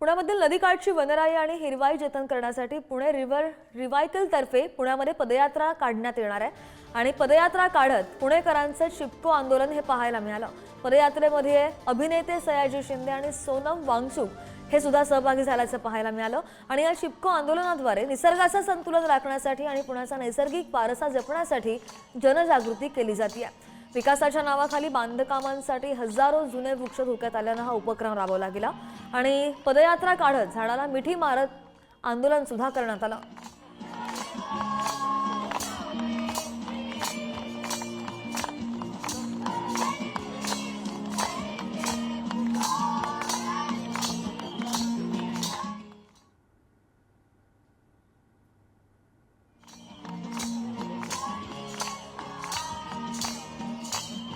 पुण्यामधील नदीकाठची वनराई आणि हिरवाई जतन करण्यासाठी पुणे रिव्हर रिवायकलतर्फे पुण्यामध्ये पदयात्रा काढण्यात येणार आहे. आणि पदयात्रा काढत पुणेकरांचं चिपको आंदोलन हे पाहायला मिळालं. पदयात्रेमध्ये अभिनेते सयाजी शिंदे आणि सोनम वांगचूक हे सुद्धा सहभागी झाल्याचं पाहायला मिळालं. आणि या चिपको आंदोलनाद्वारे निसर्गाचं संतुलन राखण्यासाठी आणि पुण्याचा नैसर्गिक वारसा जपण्यासाठी जनजागृती केली जाते. विकासाच्या नावाखाली बांधकामांसाठी हजारो जुने वृक्ष धोक्यात आल्यानं हा उपक्रम राबवला गेला. आणि पदयात्रा काढत झाडाला मिठी मारत आंदोलन सुद्धा करण्यात आलं.